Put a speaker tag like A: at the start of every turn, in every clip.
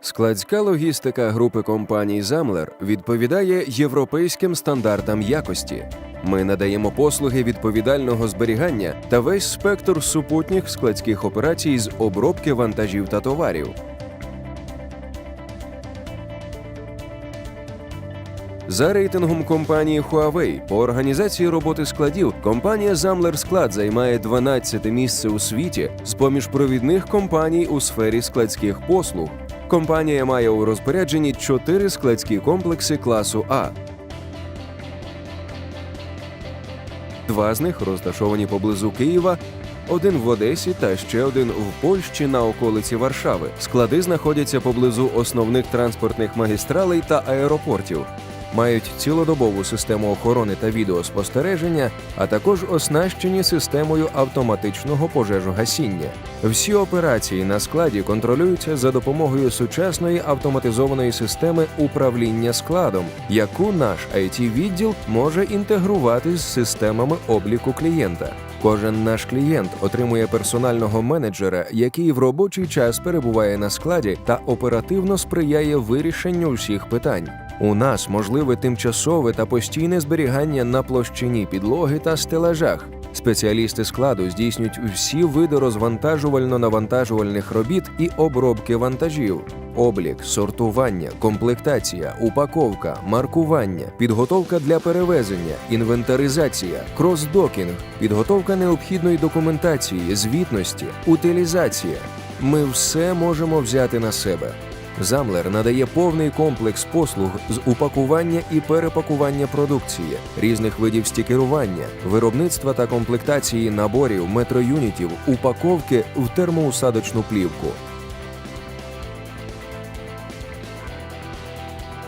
A: Складська логістика групи компаній Замлер відповідає європейським стандартам якості. Ми надаємо послуги відповідального зберігання та весь спектр супутніх складських операцій з обробки вантажів та товарів. За рейтингом компанії Huawei по організації роботи складів компанія Замлер Склад займає 12 місце у світі з поміж провідних компаній у сфері складських послуг. Компанія має у розпорядженні чотири складські комплекси класу А. Два з них розташовані поблизу Києва, один в Одесі та ще один в Польщі на околиці Варшави. Склади знаходяться поблизу основних транспортних магістралей та аеропортів. Мають цілодобову систему охорони та відеоспостереження, а також оснащені системою автоматичного пожежогасіння. Всі операції на складі контролюються за допомогою сучасної автоматизованої системи управління складом, яку наш it відділ може інтегрувати з системами обліку клієнта. Кожен наш клієнт отримує персонального менеджера, який в робочий час перебуває на складі та оперативно сприяє вирішенню всіх питань. У нас можливе тимчасове та постійне зберігання на площині підлоги та стелажах. Спеціалісти складу здійснюють всі види розвантажувально-навантажувальних робіт і обробки вантажів. Облік, сортування, комплектація, упаковка, маркування, підготовка для перевезення, інвентаризація, кросдокінг, підготовка необхідної документації, звітності, утилізація. Ми все можемо взяти на себе. Замлер надає повний комплекс послуг з упакування і перепакування продукції, різних видів стікерування, виробництва та комплектації наборів, метроюнітів, упаковки в термоусадочну плівку.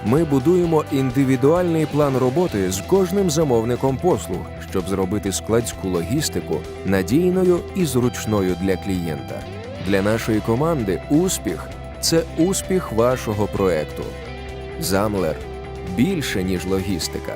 A: Ми будуємо індивідуальний план роботи з кожним замовником послуг, щоб зробити складську логістику надійною і зручною для клієнта. Для нашої команди успіх це успіх вашого проекту. Замлер більше ніж логістика.